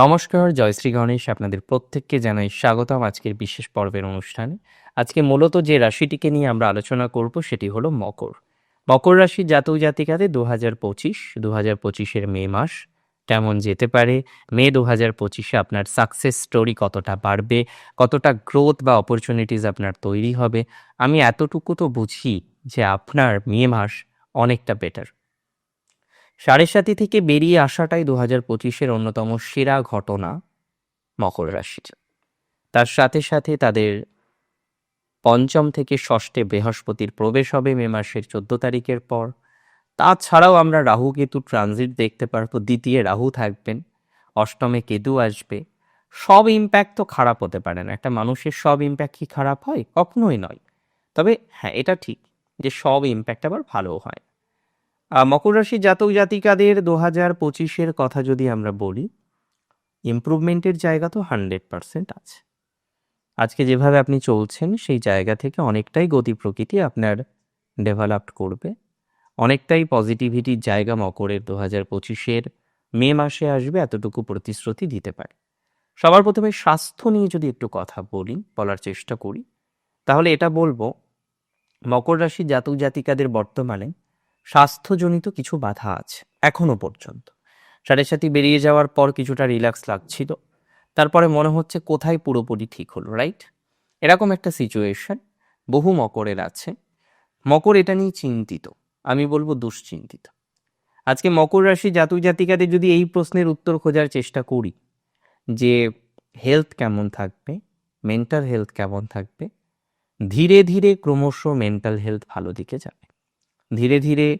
নমস্কার জয়শ্রী গণেশ। আপনাদের প্রত্যেককে জানাই স্বাগতম আজকের বিশেষ পর্বের অনুষ্ঠানে। আজকে মূলত যে রাশিটিকে নিয়ে আমরা আলোচনা করব সেটি হলো মকর। মকর রাশির জাতক জাতিকাতে দু হাজার পঁচিশ দু হাজার পঁচিশের মে মাস। কেমন যেতে পারে? মে দু হাজার পঁচিশে আপনার সাকসেস স্টোরি কতটা বাড়বে? কতটা গ্রোথ বা অপরচুনিটিস আপনার তৈরি হবে? আমি এতটুকু তো বুঝি যে আপনার মে মাস অনেকটা বেটার সাড়ে থেকে বেরিয়ে আসাটাই দু হাজার পঁচিশের অন্যতম সেরা ঘটনা মকর রাশির। তার সাথে সাথে তাদের পঞ্চম থেকে ষষ্ঠে বৃহস্পতির প্রবেশ হবে মে মাসের চোদ্দ তারিখের পর। তাছাড়াও আমরা রাহু কেতু ট্রানজিট দেখতে পারব, দ্বিতীয় রাহু থাকবেন, অষ্টমে কেতু আসবে। সব ইম্প্যাক্ট তো খারাপ হতে পারে না, একটা মানুষের সব ইম্প্যাক্ট কি খারাপ হয়? কখনোই নয়। তবে হ্যাঁ এটা ঠিক যে সব ইম্প্যাক্ট আবার ভালো হয়। মকর রাশি জাতক জাতিকাদের দু হাজার পঁচিশের কথা যদি আমরা বলি ইমপ্রুভমেন্টের জায়গা তো হান্ড্রেড পার্সেন্ট আছে। আজকে যেভাবে আপনি চলছেন, সেই জায়গা থেকে অনেকটাই গতি প্রকৃতি আপনার ডেভেলপড করবে। অনেকটাই পজিটিভিটির জায়গা মকরের দু হাজার পঁচিশের মে মাসে আসবে, এতটুকু প্রতিশ্রুতি দিতে পারে। সবার প্রথমে স্বাস্থ্য নিয়ে যদি একটু কথা বলি, বলার চেষ্টা করি, তাহলে এটা বলব, মকর রাশি জাতক জাতিকাদের বর্তমানে স্বাস্থ্যজনিত কিছু বাধা আছে, এখনও পর্যন্ত। সাড়ে সাথে বেরিয়ে যাওয়ার পর কিছুটা রিল্যাক্স লাগছিল। তারপরে মনে হচ্ছে কোথায় পুরোপুরি ঠিক হলো রাইট এরকম একটা সিচুয়েশন বহু মকরের আছে। মকর এটা নিয়ে চিন্তিত, আমি বলব দুশ্চিন্তিত। আজকে মকর রাশি জাতক জাতিকাদের যদি এই প্রশ্নের উত্তর খোঁজার চেষ্টা করি, যে হেলথ কেমন থাকবে মেন্টাল হেলথ কেমন থাকবে, ধীরে ধীরে ক্রমশ মেন্টাল হেলথ ভালো দিকে যাবে। ধীরে ধীরে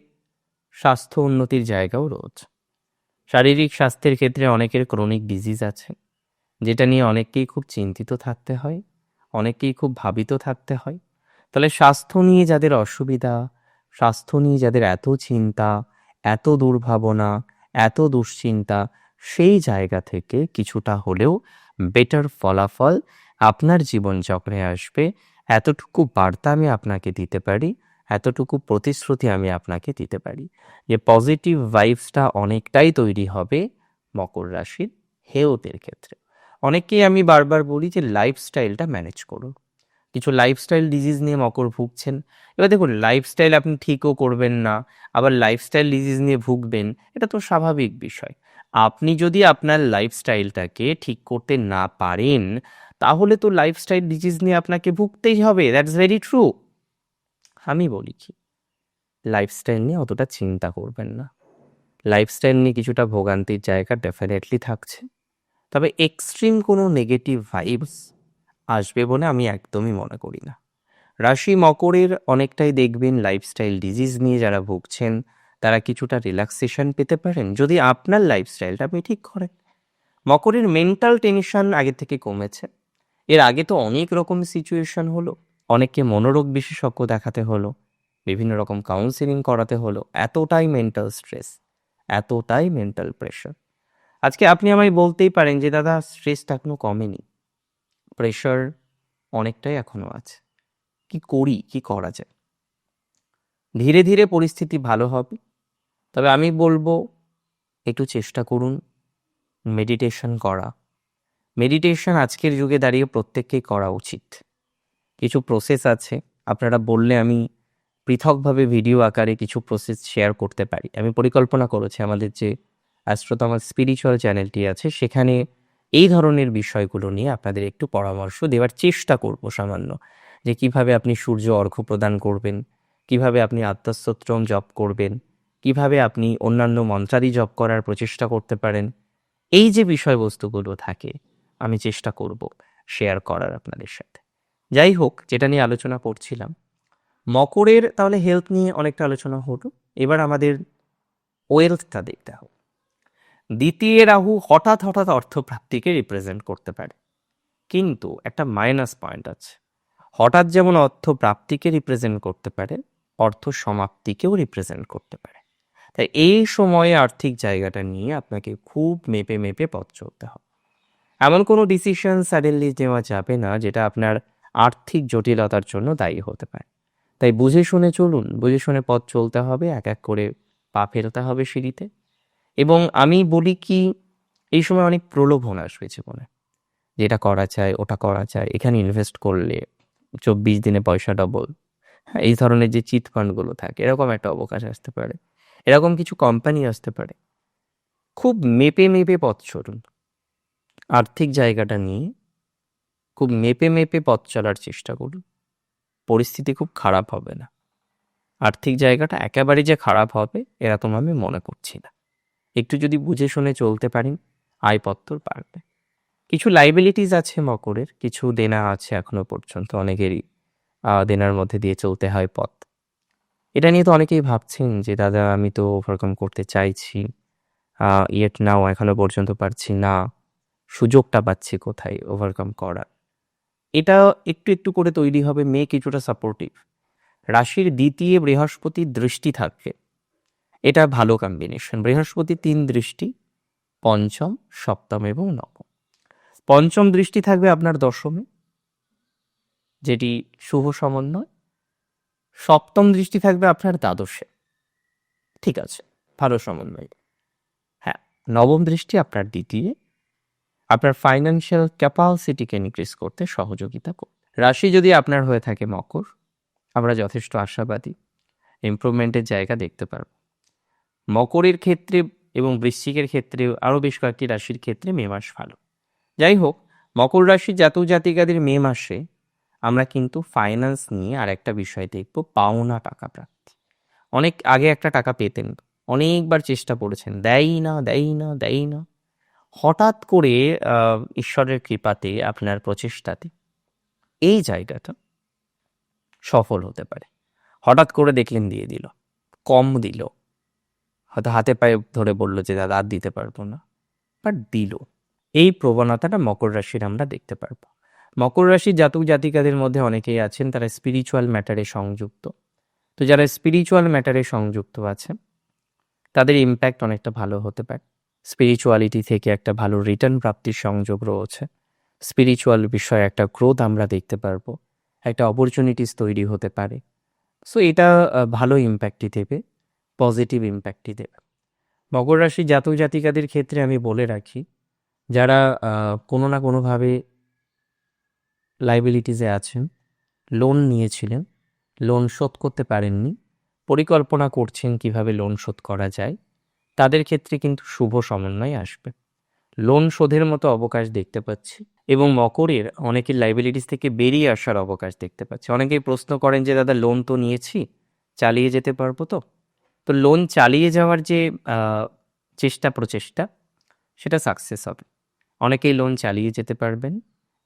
স্বাস্থ্য উন্নতির জায়গাও রয়েছে শারীরিক স্বাস্থ্যের ক্ষেত্রে অনেকের ক্রনিক ডিজিজ আছে, যেটা নিয়ে অনেককেই খুব চিন্তিত থাকতে হয়, অনেককেই খুব ভাবিত থাকতে হয়। তাহলে স্বাস্থ্য নিয়ে যাদের অসুবিধা, স্বাস্থ্য নিয়ে যাদের এত চিন্তা, এত দুর্ভাবনা, এত দুশ্চিন্তা, সেই জায়গা থেকে কিছুটা হলেও বেটার ফলাফল আপনার জীবনচক্রে আসবে। এতটুকু বার্তা আমি আপনাকে দিতে পারি। এতটুকু প্রতিশ্রুতি আমি আপনাকে দিতে পারি যে পজিটিভ ভাইবসটা অনেকটাই তৈরি হবে মকর রাশির হেলথের ক্ষেত্রে। অনেককেই আমি বারবার বলি যে লাইফস্টাইলটা ম্যানেজ করুন কিছু লাইফস্টাইল ডিজিজ নিয়ে মকর ভুগছেন। এবার দেখুন লাইফস্টাইল আপনি ঠিকও করবেন না, আবার লাইফস্টাইল ডিজিজ নিয়ে ভুগবেন, এটা তো স্বাভাবিক বিষয়। আপনি যদি আপনার লাইফস্টাইলটাকে ঠিক করতে না পারেন, তাহলে তো লাইফস্টাইল ডিজিজ নিয়ে আপনাকে ভুগতেই হবে। দ্যাটস ভেরি ট্রু আমি বলি কি লাইফস্টাইল নিয়ে অতটা চিন্তা করবেন না। লাইফস্টাইল নিয়ে কিছুটা ভোগান্তির জায়গা ডেফিনেটলি থাকছে। তবে এক্সট্রিম কোনো নেগেটিভ ভাইবস আসবে বলে আমি একদমই মনে করি না। রাশি মকরের অনেকটাই দেখবেন লাইফস্টাইল ডিজিজ নিয়ে যারা ভুগছেন, তারা কিছুটা রিল্যাক্সেশন পেতে পারেন। যদি আপনার লাইফস্টাইলটা আপনি ঠিক করেন। মকরের মেন্টাল টেনশন আগে থেকে কমেছে। এর আগে তো অনেক রকম সিচুয়েশন হলো। অনেককে মনোরোগ বিশেষজ্ঞ দেখাতে হলো, বিভিন্ন রকম কাউন্সিলিং করাতে হলো, এতটাই মেন্টাল স্ট্রেস এতটাই মেন্টাল প্রেশার আজকে আপনি আমায় বলতেই পারেন যে, দাদা স্ট্রেসটা এখনও কমেনি। প্রেশার অনেকটাই এখনও আছে। কি করি? কি করা যায়? ধীরে ধীরে পরিস্থিতি ভালো হবে। তবে আমি বলব, একটু চেষ্টা করুন। মেডিটেশন করা। মেডিটেশন আজকের যুগে দাঁড়িয়ে প্রত্যেককেই করা উচিত। কিছু প্রসেস আছে। আপনারা বললে আমি পৃথকভাবে ভিডিও আকারে কিছু প্রসেস শেয়ার করতে পারি। আমি পরিকল্পনা করেছি আমাদের যে অ্যাস্ট্রোতমার স্পিরিচুয়াল চ্যানেলটি আছে, সেখানে এই ধরনের বিষয়গুলো নিয়ে আপনাদের একটু পরামর্শ দেওয়ার চেষ্টা করব সামান্য। যে কীভাবে আপনি সূর্য অর্ঘ্য প্রদান করবেন, কীভাবে আপনি আত্মস্তোত্রম জপ করবেন, কীভাবে আপনি অন্যান্য মন্ত্রাদি জপ করার প্রচেষ্টা করতে পারেন, এই যে বিষয়বস্তুগুলো থাকে, আমি চেষ্টা করব শেয়ার করার আপনাদের সাথে। যাই হোক, যেটা নিয়ে আলোচনা করছিলাম, মকরের তাহলে হেলথ নিয়ে অনেকটা আলোচনা হলো। এবার আমাদের ওয়েলথটা দেখতে হবে। দ্বিতীয় রাহু হঠাৎ হঠাৎ অর্থপ্রাপ্তিকে রিপ্রেজেন্ট করতে পারে। কিন্তু একটা মাইনাস পয়েন্ট আছে। হঠাৎ যেমন অর্থ প্রাপ্তিকে রিপ্রেজেন্ট করতে পারে, অর্থ সমাপ্তিকেও রিপ্রেজেন্ট করতে পারে। তাই এই সময়ে আর্থিক জায়গাটা নিয়ে আপনাকে খুব মেপে মেপে পথ চলতে হবে। এমন কোনো ডিসিশন সাডেনলি নেওয়া যাবে না, যেটা আপনার আর্থিক জটিলতার জন্য দায়ী হতে পারে। তাই বুঝে শুনে চলুন, বুঝে শুনে পথ চলতে হবে, এক এক করে পা ফেলতে হবে সিঁড়িতে। এবং আমি বলি কি, এই সময় অনেক প্রলোভন আসবে জীবনে যে এটা করা চায় ওটা করা চায় এখানে ইনভেস্ট করলে চব্বিশ দিনে পয়সা ডবল হ্যাঁ এই ধরনের যে চিট ফান্ডগুলো থাকে, এরকম একটা অবকাশ আসতে পারে। এরকম কিছু কোম্পানি আসতে পারে। খুব মেপে মেপে পথ চলুন। আর্থিক জায়গাটা নিয়ে খুব মেপে মেপে পথ চলার চেষ্টা করুন। পরিস্থিতি খুব খারাপ হবে না। আর্থিক জায়গাটা একেবারে যে খারাপ হবে, এরকম আমি মনে করছি না। একটু যদি বুঝে শুনে চলতে পারেন আয়পত্তর পারবে কিছু লাইবিলিটিস আছে মকরের, কিছু দেনা আছে এখনও পর্যন্ত, অনেকেরই দেনার মধ্যে দিয়ে চলতে হয় পথ। এটা নিয়ে তো অনেকেই ভাবছেন যে, দাদা, আমি তো ওভারকাম করতে চাইছি ইয়েট নাও এখনও পর্যন্ত পারছি না। সুযোগটা পাচ্ছি কোথায় ওভারকাম করার? এটা একটু একটু করে তৈরি হবে, মেয়ে কিছুটা সাপোর্টিভ রাশির দ্বিতীয় বৃহস্পতির দৃষ্টি থাকবে। এটা ভালো কম্বিনেশন বৃহস্পতি তিন দৃষ্টি, পঞ্চম, সপ্তম এবং নবম। পঞ্চম দৃষ্টি থাকবে আপনার দশমে, যেটি শুভ সমন্বয়। সপ্তম দৃষ্টি থাকবে আপনার দ্বাদশে। ঠিক আছে, ভালো সমন্বয়। হ্যাঁ নবম দৃষ্টি আপনার দ্বিতীয় আপনার ফাইন্যান্সিয়াল ক্যাপাসিটিকে ইনক্রিজ করতে সহযোগিতা করবে রাশি যদি আপনার হয়ে থাকে মকর, আমরা যথেষ্ট আশাবাদী ইমপ্রুভমেন্টের জায়গা দেখতে পারব। মকরের ক্ষেত্রে এবং বৃশ্চিকের ক্ষেত্রে আরও বেশ কয়েকটি রাশির ক্ষেত্রে মে মাস ভালো। যাই হোক, মকর রাশির জাতক জাতিকাদের মে মাসে আমরা কিন্তু ফাইন্যান্স নিয়ে আর একটা বিষয় দেখব, পাওনা টাকা প্রাপ্তি। অনেক আগে একটা টাকা পেতেন, অনেকবার চেষ্টা করেছেন দেয় না দেয় না দেয় না। হঠাৎ করে ঈশ্বরের কৃপাতে আপনার প্রচেষ্টাতে এই জায়গাটা সফল হতে পারে। হঠাৎ করে দেখলেন দিয়ে দিল, কম দিল। হয়তো হাতে পায়ে ধরে বলল যে, দাদা, আর দিতে পারব না। বাট দিল। এই প্রবণতাটা মকর রাশির আমরা দেখতে পারব। মকর রাশির জাতক জাতিকাদের মধ্যে অনেকেই আছেন, তারা স্পিরিচুয়াল ম্যাটারে সংযুক্ত। তো যারা স্পিরিচুয়াল ম্যাটারে সংযুক্ত আছে তাদের ইম্প্যাক্ট অনেকটা ভালো হতে পারে। স্পিরিচুয়ালিটি থেকে একটা ভালো রিটার্ন প্রাপ্তির সংযোগ রয়েছে। স্পিরিচুয়াল বিষয়ে একটা গ্রোথ আমরা দেখতে পারব। একটা অপরচুনিটিস তৈরি হতে পারে। সো এটা ভালো ইম্প্যাক্টই দেবে পজিটিভ ইম্প্যাক্টই দেবে। মকর রাশি জাতক জাতিকাদের ক্ষেত্রে আমি বলে রাখি, যারা কোনো না কোনোভাবে লাইবিলিটিসে আছেন লোন নিয়েছিলেন লোন শোধ করতে পারেননি, পরিকল্পনা করছেন কীভাবে লোন শোধ করা যায় তাদের ক্ষেত্রে কিন্তু শুভ সমন্বয় আসবে। লোন শোধের মতো অবকাশ দেখতে পাচ্ছি এবং মকরের অনেকের লাইবিলিটিস থেকে বেরিয়ে আসার অবকাশ দেখতে পাচ্ছি। অনেকেই প্রশ্ন করেন যে, দাদা লোন তো নিয়েছি, চালিয়ে যেতে পারব তো? তো লোন চালিয়ে যাওয়ার যে চেষ্টা প্রচেষ্টা, সেটা সাকসেস হবে। অনেকেই লোন চালিয়ে যেতে পারবেন।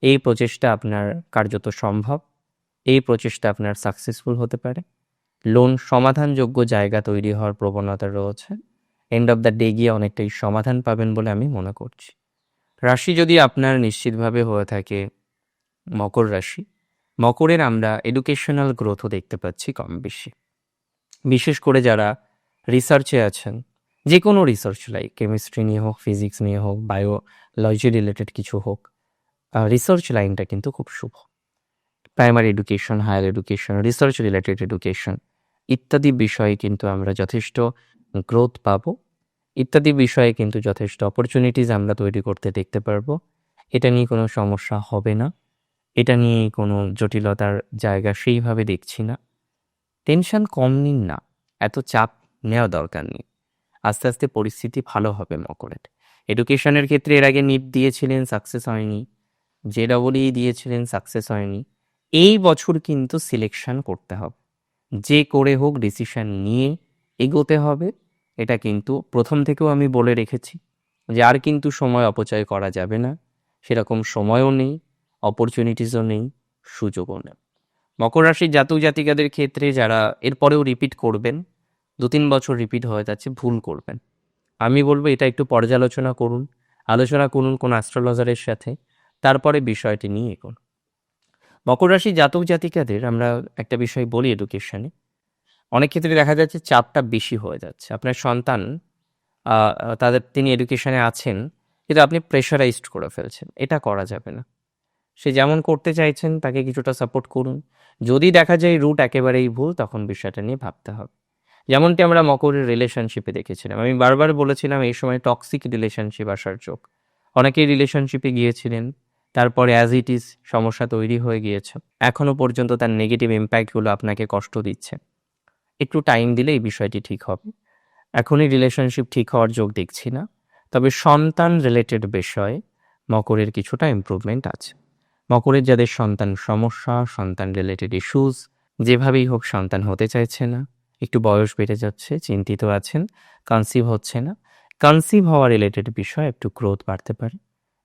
এই প্রচেষ্টা আপনার কার্যত সম্ভব। এই প্রচেষ্টা আপনার সাকসেসফুল হতে পারে। লোন সমাধানযোগ্য জায়গা তৈরি হওয়ার প্রবণতা রয়েছে। এন্ড অফ দ্য ডে গিয়ে অনেকটাই সমাধান পাবেন বলে আমি মনে করছি। রাশি যদি আপনার নিশ্চিতভাবে হয়ে থাকে, মকর রাশি, মকরের আমরা এডুকেশনাল গ্রোথও দেখতে পাচ্ছি কম বেশি। বিশেষ করে যারা রিসার্চে আছেন, যে কোনো রিসার্চ লাইক কেমিস্ট্রি নিয়ে হোক ফিজিক্স নিয়ে হোক বায়োলজি রিলেটেড কিছু হোক রিসার্চ লাইনটা কিন্তু খুব শুভ। Primary education higher education research related education ইত্যাদি বিষয়ে কিন্তু আমরা যথেষ্ট গ্রোথ পাবো। ইত্যাদি বিষয়ে কিন্তু যথেষ্ট অপরচুনিটিস আমরা তৈরি করতে দেখতে পারব। এটা নিয়ে কোনো সমস্যা হবে না। এটা নিয়ে কোনো জটিলতার জায়গা সেইভাবে দেখছি না। টেনশন কম নিন না। এত চাপ নেওয়া দরকার নেই। আস্তে আস্তে পরিস্থিতি ভালো হবে মকরের। এডুকেশনের ক্ষেত্রে এর আগে নিট দিয়েছিলেন সাকসেস হয়নি। জে ডবলই দিয়েছিলেন সাকসেস হয়নি। এই বছর কিন্তু সিলেকশন করতে হবে। যে করে হোক ডিসিশন নিয়ে এগোতে হবে। এটা কিন্তু প্রথম থেকেও আমি বলে রেখেছি যে আর কিন্তু সময় অপচয় করা যাবে না। সেরকম সময়ও নেই অপরচুনিটিসও নেই, সুযোগও নেই। মকর রাশির জাতক জাতিকাদের ক্ষেত্রে যারা এরপরেও রিপিট করবেন, দু তিন বছর রিপিট হয়ে যাচ্ছে, ভুল করবেন। আমি বলব এটা একটু পর্যালোচনা করুন, আলোচনা করুন কোন অ্যাস্ট্রোলজারের সাথে, তারপরে বিষয়টি নিয়ে এগোন। মকর রাশি জাতক জাতিকাদের আমরা একটা বিষয় বলি এডুকেশনে অনেক ক্ষেত্রে দেখা যাচ্ছে চাপটা বেশি হয়ে যাচ্ছে। আপনার সন্তান তাদের, তিনি এডুকেশনে আছেন, কিন্তু আপনি প্রেশারাইজড করে ফেলছেন। এটা করা যাবে না। সে যেমন করতে চাইছেন, তাকে কিছুটা সাপোর্ট করুন। যদি দেখা যায় রুট একেবারেই ভুল, তখন বিষয়টা নিয়ে ভাবতে হবে। যেমনটি আমরা মকরের রিলেশনশিপে দেখেছিলাম। আমি বারবার বলেছিলাম, এই সময় টক্সিক রিলেশনশিপ আসার চোখ অনেকেই রিলেশনশিপে গিয়েছিলেন, তারপরে অ্যাজ ইট ইজ সমস্যা তৈরি হয়ে গিয়েছে। এখনও পর্যন্ত তার নেগেটিভ ইম্প্যাক্টগুলো আপনাকে কষ্ট দিচ্ছে। একটু টাইম দিলে এই বিষয়টি ঠিক হবে। এখনই রিলেশনশিপ ঠিক হওয়ার যোগ দেখছি না। তবে সন্তান রিলেটেড বিষয়ে, মকরের কিছুটা ইমপ্রুভমেন্ট আছে। মকরের যাদের সন্তান সমস্যা, সন্তান রিলেটেড ইস্যুস যেভাবেই হোক সন্তান হতে চাইছে না। একটু বয়স বেড়ে যাচ্ছে, চিন্তিত আছেন কনসিভ হচ্ছে না। কনসিভ হওয়া রিলেটেড বিষয় একটু গ্রোথ বাড়তে পারে,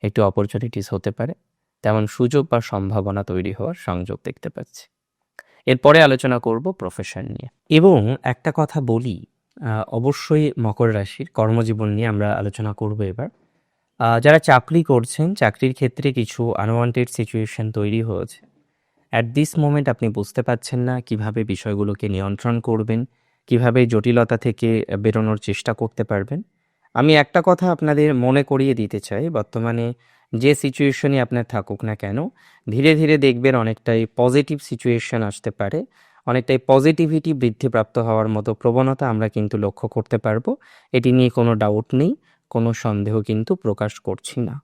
একটু অপরচুনিটিস হতে পারে। তেমন সুযোগ বা সম্ভাবনা তৈরি হওয়ার সংযোগ দেখতে পাচ্ছি। এরপরে আলোচনা করব প্রফেশন নিয়ে। এবং একটা কথা বলি অবশ্যই মকর রাশির কর্মজীবন নিয়ে আমরা আলোচনা করব এবার। যারা চাকরি করছেন, চাকরির ক্ষেত্রে কিছু আনওয়ান্টেড সিচুয়েশন তৈরি হয়েছে। অ্যাট দিস মোমেন্ট আপনি বুঝতে পারছেন না কীভাবে বিষয়গুলোকে নিয়ন্ত্রণ করবেন, কীভাবে জটিলতা থেকে বেরোনোর চেষ্টা করতে পারবেন। আমি একটা কথা আপনাদের মনে করিয়ে দিতে চাই, বর্তমানে যে সিচুয়েশনই আপনার থাকুক না কেন, ধীরে ধীরে দেখবেন অনেকটাই পজিটিভ সিচুয়েশন আসতে পারে। অনেকটাই পজিটিভিটি বৃদ্ধিপ্রাপ্ত হওয়ার মতো প্রবণতা আমরা কিন্তু লক্ষ্য করতে পারব। এটি নিয়ে কোনো ডাউট নেই, কোনো সন্দেহ কিন্তু প্রকাশ করছি না।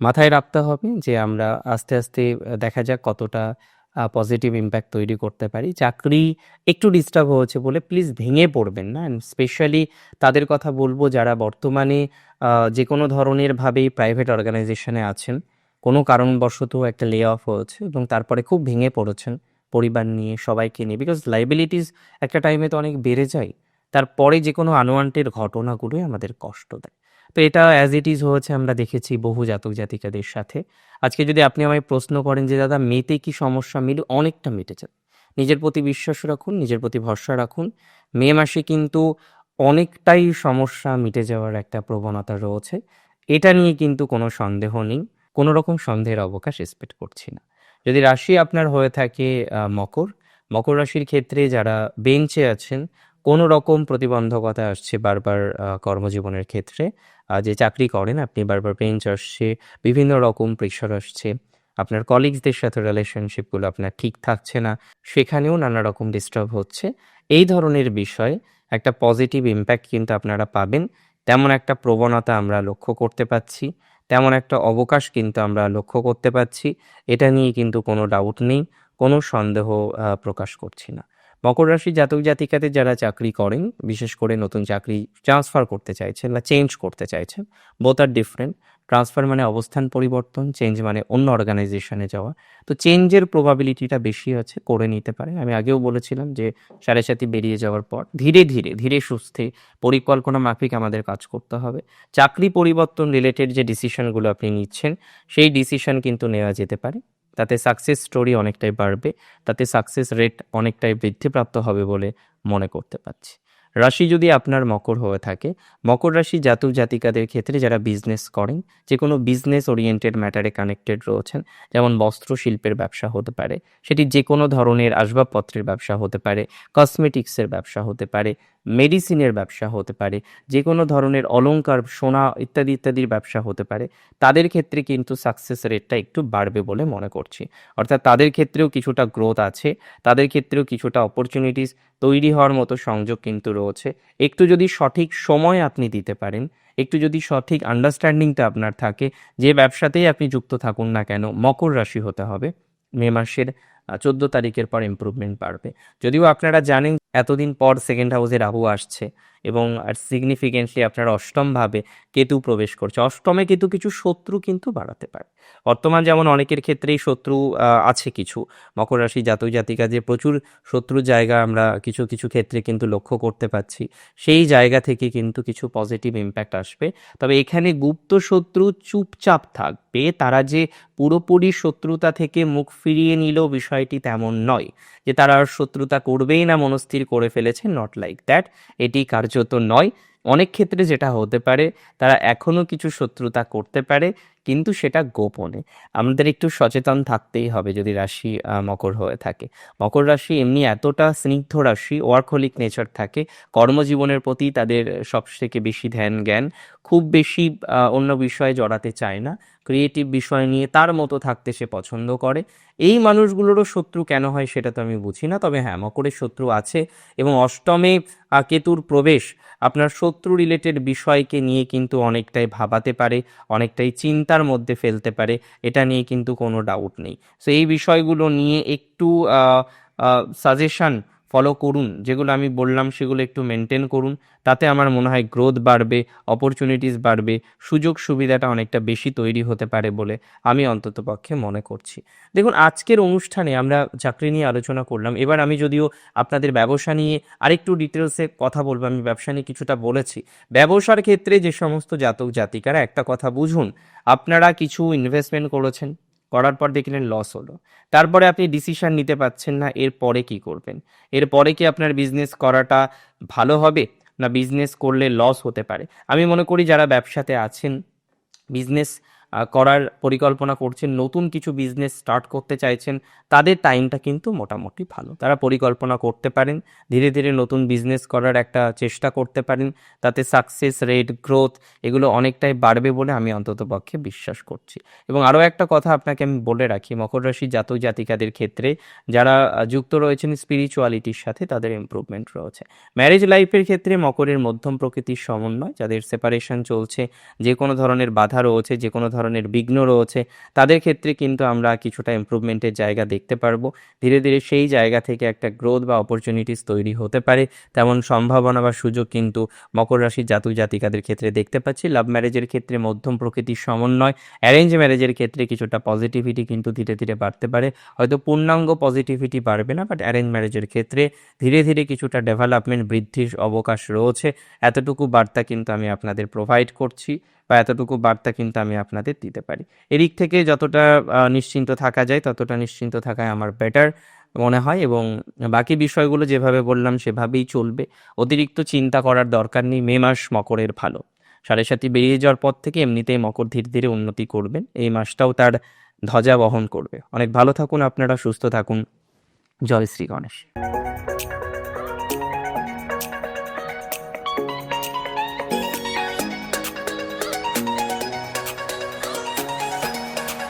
মাথায় রাখতে হবে যে আমরা আস্তে আস্তে দেখা যাক কতটা পজিটিভ ইম্প্যাক্ট তৈরি করতে পারি। চাকরি একটু ডিস্টার্ব হয়েছে বলে প্লিজ ভেঙে পড়বেন না। স্পেশালি তাদের কথা বলব যারা বর্তমানে যে কোনো ধরনের ভাবেই প্রাইভেট অর্গানাইজেশনে আছেন। কোনো কারণবশত একটা লে অফ হয়েছে এবং তারপরে খুব ভেঙে পড়েছেন পরিবার নিয়ে সবাইকে নিয়ে। বিকজ লাইবিলিটিস একটা টাইমে তো অনেক বেড়ে যায়। তারপরে যে কোনো আনওয়ান্টেড ঘটনাগুলোই আমাদের কষ্ট দেয়। তো এটা অ্যাজ ইট ইজ হয়েছে, আমরা দেখেছি বহু জাতক জাতিকাদের সাথে। আজকে যদি আপনি আমায় প্রশ্ন করেন যে, দাদা, মেতে কি সমস্যা? মিলে অনেকটা মিটে যাবে নিজের প্রতি বিশ্বাস রাখুন, নিজের প্রতি ভরসা রাখুন। মে মাসে কিন্তু অনেকটাই সমস্যা মিটে যাওয়ার একটা প্রবণতা রয়েছে। এটা নিয়ে কিন্তু কোনো সন্দেহ নেই। কোনো রকম সন্দেহের অবকাশ এক্সপেক্ট করছি না। যদি রাশি আপনার হয়ে থাকে মকর মকর রাশির ক্ষেত্রে যারা বেঞ্চে আছেন, কোনো রকম প্রতিবন্ধকতা আসছে বারবার কর্মজীবনের ক্ষেত্রে। যে চাকরি করেন, আপনি বারবার বেঞ্চ আসছে, বিভিন্ন রকম প্রেশার আসছে। আপনার কলিগসদের সাথে রিলেশনশিপগুলো আপনার ঠিক থাকছে না, সেখানেও নানা রকম ডিস্টার্ব হচ্ছে। এই ধরনের বিষয়ে একটা পজিটিভ ইম্প্যাক্ট কিন্তু আপনারা পাবেন। তেমন একটা প্রবণতা আমরা লক্ষ্য করতে পাচ্ছি, তেমন একটা অবকাশ কিন্তু আমরা লক্ষ্য করতে পাচ্ছি। এটা নিয়ে কিন্তু কোনো ডাউট নেই, কোনো সন্দেহ প্রকাশ করছি না। মকর রাশি জাতক জাতিকাদের যারা চাকরি করেন, বিশেষ করে নতুন চাকরি ট্রান্সফার করতে চাইছেন বা চেঞ্জ করতে চাইছেন বোথ আর ডিফারেন্ট ট্রান্সফার মানে অবস্থান পরিবর্তন চেঞ্জ মানে অন্য অর্গানাইজেশনে যাওয়া। তো চেঞ্জের প্রবাবিলিটিটা বেশি আছে, করে নিতে পারে। আমি আগেও বলেছিলাম যে সাড়ে সাথে বেরিয়ে যাওয়ার পর ধীরে ধীরে ধীরে সুস্থে পরিকল্পনা মাফিক আমাদের কাজ করতে হবে। চাকরি পরিবর্তন রিলেটেড যে ডিসিশনগুলো আপনি নিচ্ছেন, সেই ডিসিশন কিন্তু নেওয়া যেতে পারে। তাতে সাকসেস স্টোরি অনেকটাই বাড়বে, তাতে সাকসেস রেট অনেকটাই বৃদ্ধিপ্রাপ্ত হবে বলে মনে করতে পারছি। রাশি যদি আপনার মকর হয়ে থাকে, মকর রাশি জাতক জাতিকাদের ক্ষেত্রে যারা বিজনেস করেন যে কোনো বিজনেস ওরিয়েন্টেড ম্যাটারে কানেক্টেড রয়েছেন, যেমন বস্ত্র শিল্পের ব্যবসা হতে পারে, সেটি যে কোনো ধরনের আসবাবপত্রের ব্যবসা হতে পারে কসমেটিক্সের ব্যবসা হতে পারে মেডিসিনের ব্যবসা হতে পারে যে কোনো ধরনের অলংকার, সোনা ইত্যাদি ইত্যাদির ব্যবসা হতে পারে, তাদের ক্ষেত্রে কিন্তু সাকসেস রেটটা একটু বাড়বে বলে মনে করছি। অর্থাৎ তাদের ক্ষেত্রেও কিছুটা গ্রোথ আছে, তাদের ক্ষেত্রেও কিছুটা অপরচুনিটিস তৈরি হওয়ার মতো সংযোগ কিন্তু রয়েছে। একটু যদি সঠিক সময় আপনি দিতে পারেন, একটু যদি সঠিক আন্ডারস্ট্যান্ডিংটা আপনার থাকে যে ব্যবসাতেই আপনি যুক্ত থাকুন না কেন, মকর রাশি হতে হবে। মে মাসের চোদ্দ তারিখের পর ইম্প্রুভমেন্ট বাড়বে। যদিও আপনারা জানেন এতদিন পর সেকেন্ড হাউসে রাহু আসছে এবং আর সিগনিফিকেন্টলি আপনার অষ্টমভাবে কেতু প্রবেশ করছে। অষ্টমে কেতু কিছু শত্রু কিন্তু বাড়াতে পারে। বর্তমান যেমন অনেকের ক্ষেত্রেই শত্রু আছে কিছু। মকর রাশি জাতক জাতিকা যে প্রচুর শত্রু জায়গা আমরা কিছু কিছু ক্ষেত্রে কিন্তু লক্ষ্য করতে পাচ্ছি সেই জায়গা থেকে কিন্তু কিছু পজিটিভ ইম্প্যাক্ট আসবে। তবে এখানে গুপ্ত শত্রু চুপচাপ থাকবে। তারা যে পুরোপুরি শত্রুতা থেকে মুখ ফিরিয়ে নিল বিষয়টি তেমন নয়। যে তারা আর শত্রুতা করবেই না, মনস্থির করে ফেলেছে নট লাইক দ্যাট এটি কার্যত নয়। অনেক ক্ষেত্রে যেটা হতে পারে, তারা এখনও কিছু শত্রুতা করতে পারে, কিন্তু সেটা গোপনে। আমাদের একটু সচেতন থাকতেই হবে যদি রাশি মকর হয়ে থাকে। মকর রাশি এমনি এতটা স্নিগ্ধ রাশি ওয়ার্কহলিক নেচার থাকে, কর্মজীবনের প্রতি তাদের সবথেকে বেশি ধ্যান জ্ঞান। খুব বেশি অন্য বিষয়ে জড়াতে চায় না। ক্রিয়েটিভ বিষয় নিয়ে তার মতো থাকতে সে পছন্দ করে। এই মানুষগুলোরও শত্রু কেন হয় সেটা তো আমি বুঝি না, তবে হ্যাঁ মকরের শত্রু আছে এবং অষ্টমে কেতুর প্রবেশ আপনার শত্রু রিলেটেড বিষয়কে নিয়ে কিন্তু অনেকটাই ভাবাতে পারে, অনেকটাই চিন্তার মধ্যে ফেলতে পারে, এটা নিয়ে কিন্তু কোনো ডাউট নেই। সো এই বিষয়গুলো নিয়ে একটু সাজেশন ফলো করুন, যেগুলো আমি বললাম সেগুলো একটু মেনটেন করুন, তাতে আমার মনে হয় গ্রোথ বাড়বে অপরচুনিটিস বাড়বে, সুযোগ সুবিধাটা অনেকটা বেশি তৈরি হতে পারে বলে আমি অন্ততপক্ষে মনে করছি। দেখুন, আজকের অনুষ্ঠানে আমরা চাকরি নিয়ে আলোচনা করলাম। এবার আমি যদিও আপনাদের ব্যবসা নিয়ে আরেকটু ডিটেলসে কথা বলব, আমি ব্যবসা নিয়ে কিছুটা বলেছি। ব্যবসার ক্ষেত্রে যে সমস্ত জাতক জাতিকারা, একটা কথা বুঝুন, আপনারা কিছু ইনভেস্টমেন্ট করেছেন? করার পর দেখলেন লস হলো। তারপরে আপনি ডিসিশন নিতে পারছেন না, এর পরে কি করবেন? এর পরে কি আপনার বিজনেস করাটা ভালো হবে না বিজনেস করলে লস হতে পারে? আমি মনে করি যারা ব্যবসাতে আছেন বিজনেস করার পরিকল্পনা করছেন, নতুন কিছু বিজনেস স্টার্ট করতে চাইছেন, তাদের টাইমটা কিন্তু মোটামুটি ভালো। তারা পরিকল্পনা করতে পারেন, ধীরে ধীরে নতুন বিজনেস করার একটা চেষ্টা করতে পারেন, তাতে সাকসেস রেট গ্রোথ এগুলো অনেকটাই বাড়বে বলে আমি অন্ততপক্ষে বিশ্বাস করছি। এবং আরও একটা কথা আপনাকে আমি বলে রাখি, মকর রাশি জাতক জাতিকাদের ক্ষেত্রে যারা যুক্ত রয়েছেন স্পিরিচুয়ালিটির সাথে তাদের ইমপ্রুভমেন্ট রয়েছে। ম্যারেজ লাইফের ক্ষেত্রে মকরের মধ্যম প্রকৃতির সমন্বয়, যাদের সেপারেশন চলছে যে কোনো ধরনের বাধা রয়েছে যে কোনো ধরনের বিঘ্ন রয়েছে, তাদের ক্ষেত্রে কিন্তু আমরা কিছুটা ইমপ্রুভমেন্টের জায়গা দেখতে পারব। ধীরে ধীরে সেই জায়গা থেকে একটা গ্রোথ বা অপরচুনিটিস তৈরি হতে পারে। তেমন সম্ভাবনা বা সুযোগ কিন্তু মকর রাশির জাতক জাতিকাদের ক্ষেত্রে দেখতে পাচ্ছি। লাভ ম্যারেজের ক্ষেত্রে মধ্যম প্রকৃতির সমন্বয় অ্যারেঞ্জ ম্যারেজের ক্ষেত্রে কিছুটা পজিটিভিটি কিন্তু ধীরে ধীরে বাড়তে পারে। হয়তো পূর্ণাঙ্গ পজিটিভিটি বাড়বে না বাট অ্যারেঞ্জ ম্যারেজের ক্ষেত্রে ধীরে ধীরে কিছুটা ডেভেলপমেন্ট বৃদ্ধির অবকাশ রয়েছে। এতটুকু বার্তা কিন্তু আমি আপনাদের প্রোভাইড করছি। বা এতটুকু বার্তা কিন্তু আমি আপনাদের দিতে পারি। এদিক থেকে যতটা নিশ্চিন্ত থাকা যায়, ততটা নিশ্চিন্ত থাকায় আমার বেটার মনে হয় এবং বাকি বিষয়গুলো যেভাবে বললাম সেভাবেই চলবে। অতিরিক্ত চিন্তা করার দরকার নেই, মে মাস মকরের ভালো। সাড়ে সাথী বেরিয়ে যাওয়ার পর থেকে এমনিতেই মকর ধীরে ধীরে উন্নতি করবেন। এই মাসটাও তার ধ্বজা বহন করবে। অনেক ভালো থাকুন, আপনারা সুস্থ থাকুন। জয় শ্রী গণেশ।